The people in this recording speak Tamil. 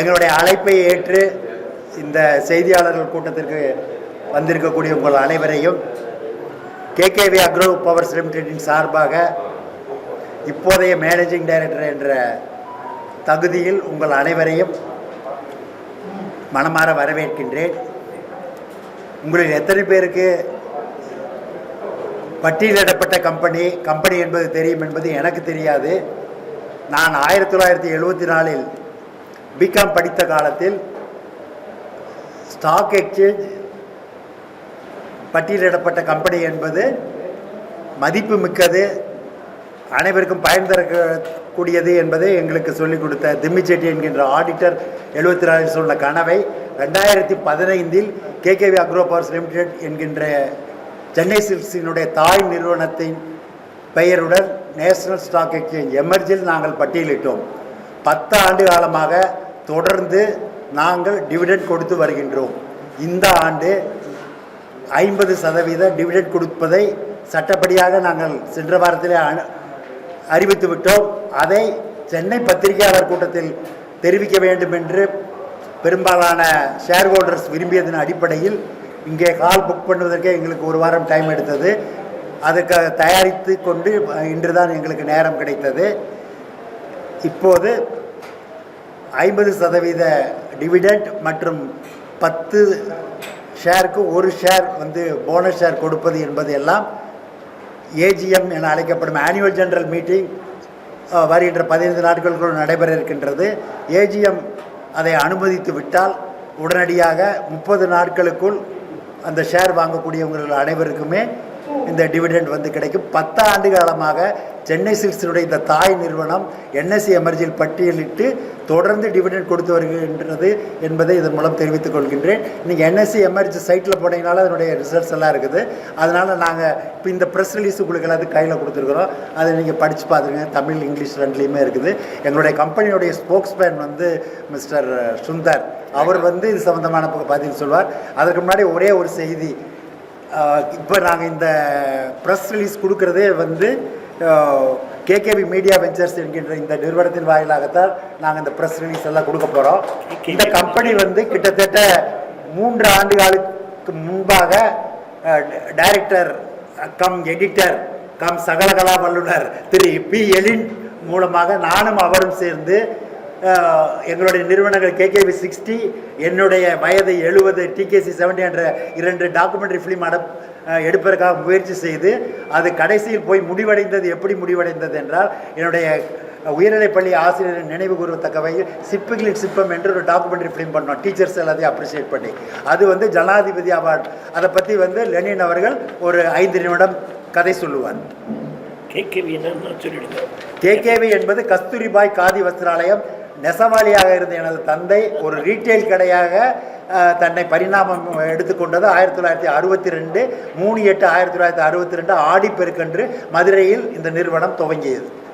எங்களுடைய அழைப்பை ஏற்று இந்த செய்தியாளர்கள் கூட்டத்திற்கு வந்திருக்கக்கூடிய உங்கள் அனைவரையும் கேகேவி அக்ரோ பவர்ஸ் லிமிடெடின் சார்பாக இப்போதைய மேனேஜிங் டைரக்டர் என்ற தகுதியில் உங்கள் அனைவரையும் மனமாற வரவேற்கின்றேன். உங்களில் எத்தனை பேருக்கு பட்டியலிடப்பட்ட கம்பெனி கம்பெனி என்பது தெரியும் என்பது எனக்கு தெரியாது. நான் ஆயிரத்தி தொள்ளாயிரத்தி எழுபத்தி நாலில் பிகாம் படித்த காலத்தில் ஸ்டாக் எக்ஸ்சேஞ்ச் பட்டியலிடப்பட்ட கம்பெனி என்பது மதிப்பு மிக்கது அனைவருக்கும் பயன் தரக்கூடியது என்பதை எங்களுக்கு சொல்லிக் கொடுத்த திம்மிச்செட்டி என்கின்ற ஆடிட்டர் எழுபத்தி நாலில் சொன்ன கனவை ரெண்டாயிரத்தி பதினைந்தில் கேகேவி அக்ரோ பவர்ஸ் லிமிடெட் என்கின்ற சென்னை சில்க்ஸினுடைய தாய் நிறுவனத்தின் பெயருடன் நேஷனல் ஸ்டாக் எக்ஸ்சேஞ்ச் எமர்ஜில் நாங்கள் பட்டியலிட்டோம். பத்து ஆண்டு காலமாக தொடர்ந்து நாங்கள் டிவிடெண்ட் கொடுத்து வருகின்றோம். இந்த ஆண்டு ஐம்பது சதவீத டிவிடெண்ட் கொடுப்பதை சட்டப்படியாக நாங்கள் சென்ற வாரத்தில் அனு அறிவித்து விட்டோம். அதை சென்னை பத்திரிகையாளர் கூட்டத்தில் தெரிவிக்க வேண்டும் என்று பெரும்பாலான ஷேர் ஹோல்டர்ஸ் விரும்பியதன் அடிப்படையில் இங்கே கால் புக் பண்ணுவதற்கே எங்களுக்கு ஒரு வாரம் டைம் எடுத்தது. அதுக்கு தயாரித்து கொண்டு இன்று தான் எங்களுக்கு நேரம் கிடைத்தது. இப்போது ஐம்பது சதவீத டிவிடெண்ட் மற்றும் பத்து ஷேருக்கு ஒரு ஷேர் வந்து போனஸ் ஷேர் கொடுப்பது என்பது எல்லாம் ஏஜிஎம் என அழைக்கப்படும் ஆனுவல் ஜெனரல் மீட்டிங் வருகின்ற பதினைந்து நாட்களுக்குள் நடைபெற இருக்கின்றது. ஏஜிஎம் அதை அனுமதித்து விட்டால் உடனடியாக முப்பது நாட்களுக்குள் அந்த ஷேர் வாங்கக்கூடியவர்கள் அனைவருக்குமே இந்த டிவிடெண்ட் வந்து கிடைக்கும். பத்து ஆண்டு காலமாக சென்னை சில்க்ஸினுடைய இந்த தாய் நிறுவனம் என்எஸ்சி எமர்ஜியில் பட்டியலிட்டு தொடர்ந்து டிவிடெண்ட் கொடுத்து வருகின்றது என்பதை இதன் மூலம் தெரிவித்துக் கொள்கின்றேன். நீங்கள் என்எஸ்சி எமர்ஜி சைட்டில் போனீங்கனால அதனுடைய ரிசல்ட்ஸ் எல்லாம் இருக்குது. அதனால் நாங்கள் இப்போ இந்த ப்ரெஸ் ரிலீஸ் உங்களுக்கு எல்லாத்துக்கும் கையில் கொடுத்துருக்குறோம். அதை நீங்கள் படித்து பார்த்துருங்க தமிழ் இங்கிலீஷ் ரெண்டுலேயுமே இருக்குது. எங்களுடைய கம்பெனியுடைய ஸ்போக்ஸ்மேன் வந்து மிஸ்டர் சுந்தர். அவர் வந்து இது சம்மந்தமான பதில் சொல்வார். அதற்கு முன்னாடி ஒரே ஒரு செய்தி. இப்போ நாங்கள் இந்த ப்ரெஸ் ரிலீஸ் கொடுக்குறதே வந்து கேகேபி மீடியா வெஞ்சர்ஸ் என்கின்ற இந்த நிறுவனத்தின் வாயிலாகத்தான் நாங்கள் இந்த ப்ரெஸ் ரிலீஸ் எல்லாம் கொடுக்க போகிறோம் இந்த கம்பெனி வந்து கிட்டத்தட்ட மூன்று ஆண்டுகளுக்கு முன்பாக டைரக்டர் கம் எடிட்டர் கம் சகலகலா வல்லுனர் திரு பி எலின் மூலமாக நானும் அவரும் சேர்ந்து எங்களுடைய நிறுவனங்கள் கேகேவி சிக்ஸ்டி என்னுடைய வயது எழுபது டிகேசி செவன்டி என்ற இரண்டு டாக்குமெண்ட்ரி ஃபிலிம் அட எடுப்பதற்காக முயற்சி செய்து அது கடைசியில் போய் முடிவடைந்தது எப்படி முடிவடைந்தது என்றால் என்னுடைய உயர்நிலைப்பள்ளி ஆசிரியர் நினைவு கூறுவத்தக்க வகையில் சிப்புகளின் சிப்பம் என்று ஒரு டாக்குமெண்ட்ரி ஃபிலிம் பண்ணோம். டீச்சர்ஸ் எல்லாத்தையும் அப்ரிஷியேட் பண்ணி. அது வந்து ஜனாதிபதி அவார்டு. அதை பற்றி வந்து லெனின் அவர்கள் ஒரு ஐந்து நிமிடம் கதை சொல்லுவார். கேட்கவி என்னன்னு சொல்லிடுங்க. கேகேவி என்பது கஸ்தூரிபாய் காதி வஸ்திராலயம் நெசவாளியாக இருந்த எனது தந்தை ஒரு ரீட்டைல் கடையாக தன்னை பரிணாமம் எடுத்துக்கொண்டது ஆயிரத்தி தொள்ளாயிரத்தி அறுபத்தி ரெண்டு மூணு எட்டு ஆயிரத்தி தொள்ளாயிரத்தி அறுபத்தி ரெண்டு ஆடிப்பெருக்கன்று மதுரையில் இந்த நிறுவனம் துவங்கியது.